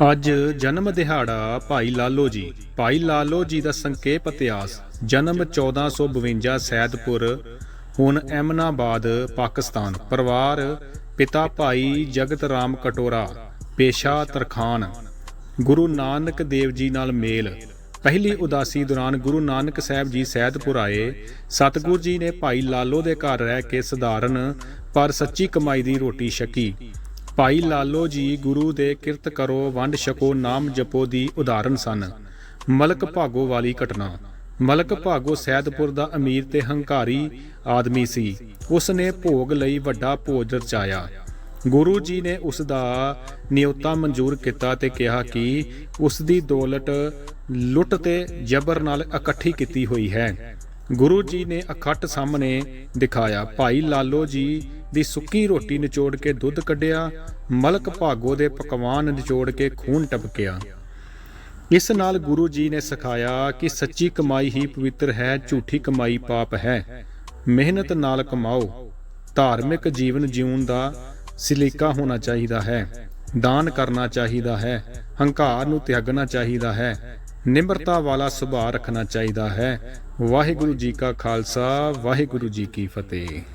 ਅੱਜ ਜਨਮ ਦਿਹਾੜਾ ਭਾਈ ਲਾਲੋ ਜੀ। ਭਾਈ ਲਾਲੋ ਜੀ ਦਾ ਸੰਖੇਪ ਇਤਿਹਾਸ, ਜਨਮ 1452 ਸੈਦਪੁਰ, ਹੁਣ ਐਮਨਾਬਾਦ, ਪਾਕਿਸਤਾਨ। ਪਰਿਵਾਰ, ਪਿਤਾ ਭਾਈ ਜਗਤ ਰਾਮ ਕਟੋਰਾ, ਪੇਸ਼ਾ ਤਰਖਾਨ। ਗੁਰੂ ਨਾਨਕ ਦੇਵ ਜੀ ਨਾਲ ਮੇਲ। ਪਹਿਲੀ ਉਦਾਸੀ ਦੌਰਾਨ ਗੁਰੂ ਨਾਨਕ ਸਾਹਿਬ ਜੀ ਸੈਦਪੁਰ ਆਏ। ਸਤਿਗੁਰ ਜੀ ਨੇ ਭਾਈ ਲਾਲੋ ਦੇ ਘਰ ਰਹਿ ਕੇ ਸਧਾਰਨ ਪਰ ਸੱਚੀ ਕਮਾਈ ਦੀ ਰੋਟੀ ਛਕੀ। ਭਾਈ ਲਾਲੋ ਜੀ ਗੁਰੂ ਦੇ ਕਿਰਤ ਕਰੋ, ਵੰਡ ਛਕੋ, ਨਾਮ ਜਪੋ ਦੀ ਉਦਾਹਰਨ ਸਨ। ਮਲਕ ਭਾਗੋ ਵਾਲੀ ਘਟਨਾ। ਮਲਕ ਭਾਗੋ ਸੈਦਪੁਰ ਦਾ ਅਮੀਰ ਤੇ ਹੰਕਾਰੀ ਆਦਮੀ ਸੀ। ਉਸ ਨੇ ਭੋਗ ਲਈ ਵੱਡਾ ਭੋਜ ਰਚਾਇਆ। ਗੁਰੂ ਜੀ ਨੇ ਉਸ ਦਾ ਨਿਯੋਤਾ ਮਨਜ਼ੂਰ ਕੀਤਾ ਤੇ ਕਿਹਾ ਕਿ ਉਸ ਦੀ ਦੌਲਤ ਲੁੱਟ ਤੇ ਜ਼ਬਰ ਨਾਲ ਇਕੱਠੀ ਕੀਤੀ ਹੋਈ ਹੈ। ਗੁਰੂ ਜੀ ਨੇ ਅਖੱਟ ਸਾਹਮਣੇ ਦਿਖਾਇਆ, ਭਾਈ ਲਾਲੋ ਜੀ ਦੀ ਸੁੱਕੀ ਰੋਟੀ ਨਿਚੋੜ ਕੇ ਦੁੱਧ ਕੱਢਿਆ, ਮਲਕ ਭਾਗੋ ਦੇ ਪਕਵਾਨ ਨਿਚੋੜ ਕੇ ਖੂਨ ਟਪਕਿਆ। ਇਸ ਨਾਲ ਗੁਰੂ ਜੀ ਨੇ ਸਿਖਾਇਆ ਕਿ ਸੱਚੀ ਕਮਾਈ ਹੀ ਪਵਿੱਤਰ ਹੈ, ਝੂਠੀ ਕਮਾਈ ਪਾਪ ਹੈ। ਮਿਹਨਤ ਨਾਲ ਕਮਾਓ, ਧਾਰਮਿਕ ਜੀਵਨ ਜਿਉਣ ਦਾ ਸਲੀਕਾ ਹੋਣਾ ਚਾਹੀਦਾ ਹੈ, ਦਾਨ ਕਰਨਾ ਚਾਹੀਦਾ ਹੈ, ਹੰਕਾਰ ਨੂੰ ਤਿਆਗਣਾ ਚਾਹੀਦਾ ਹੈ, ਨਿਮਰਤਾ ਵਾਲਾ ਸੁਭਾਅ ਰੱਖਣਾ ਚਾਹੀਦਾ ਹੈ। ਵਾਹਿਗੁਰੂ ਜੀ ਕਾ ਖਾਲਸਾ, ਵਾਹਿਗੁਰੂ ਜੀ ਕੀ ਫਤਿਹ।